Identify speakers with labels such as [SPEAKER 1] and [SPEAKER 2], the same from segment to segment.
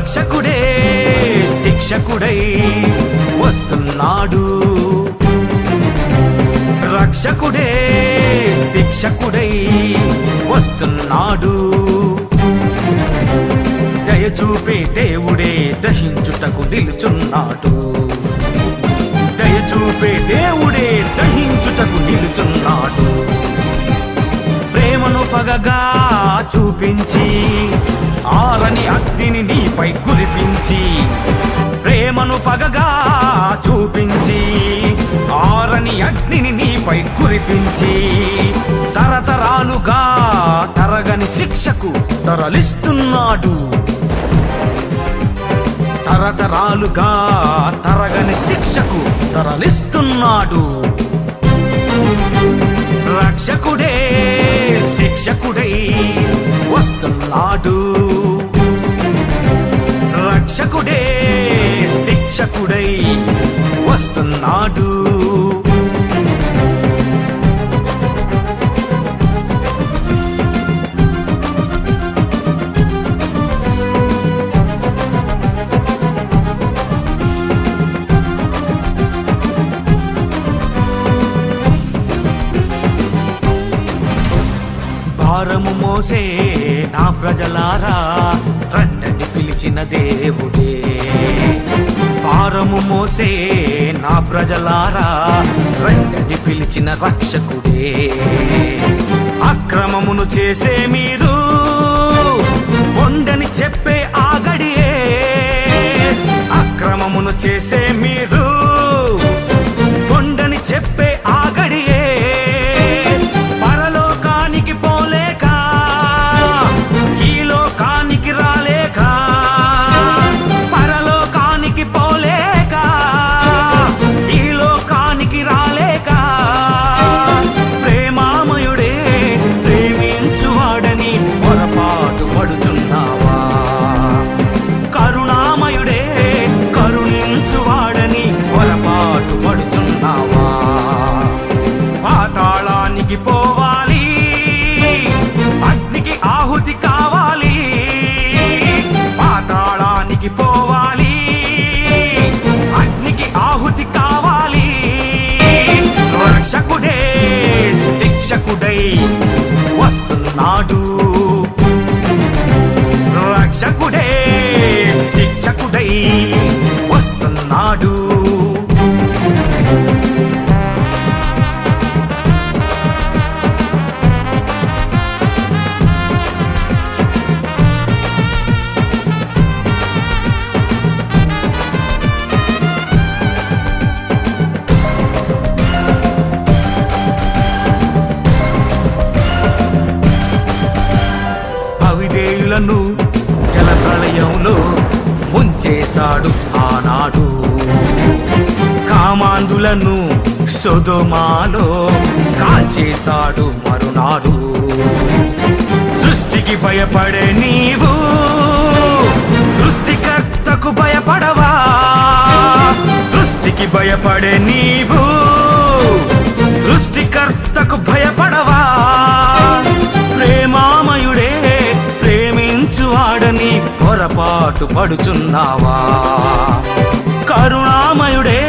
[SPEAKER 1] రక్షకుడే శిక్షకుడై వస్తున్నాడు. రక్షకుడే శిక్షకుడై వస్తున్నాడు. దయచూపే దేవుడే దహించుటకు నిలుచున్నాడు. దయచూపే దేవుడే దహించుటకు నిలుచున్నాడు. ప్రేమను పగగా చూపించి ఆరని అగ్నిని నీపై కురిపించి ప్రేమను పగగా చూపించి ఆరని అగ్నిని నీపై కురిపించి తరతరాలుగా తరగని శిక్షకు తరలిస్తున్నాడు. తరతరాలుగా తరగని శిక్షకు తరలిస్తున్నాడు. రక్షకుడే శిక్షకుడై రక్షకుడై వస్తున్నాడు. భారము మోసే నా ప్రజలారా రన్నని పిలిచిన దేవుడే. మోసే నా ప్రజలారా రండని పిలిచిన రక్షకుడే. అక్రమమును చేసే మీరు ఉండని చెప్పే ఆగడియే. అక్రమమును చేసే మీరు నదులను జలప్రళయంలో ముంచేశాడు ఆనాడు. కామాంధులను సొదొమాలో కాల్చేశాడు మరునాడు. సృష్టికి భయపడే నీవు సృష్టికర్తకు భయపడవా? సృష్టికి భయపడే నీవు పాటుపడుచున్నావా కరుణామయుడే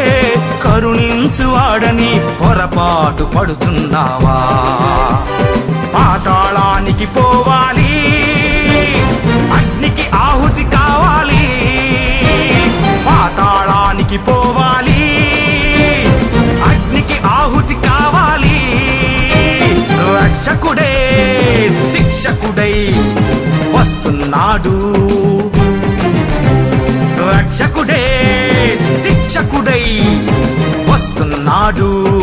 [SPEAKER 1] కరుణించువాడని పొరపాటు పడుచున్నావా? పాతాళానికి పోవాలి అగ్నికి ఆహుతి కావాలి పాతాళానికి పోవాలి అగ్నికి ఆహుతి కావాలి. రక్షకుడే శిక్షకుడై వస్తున్నాడు. రక్షకుడే శిక్షకుడై వస్తున్నాడు.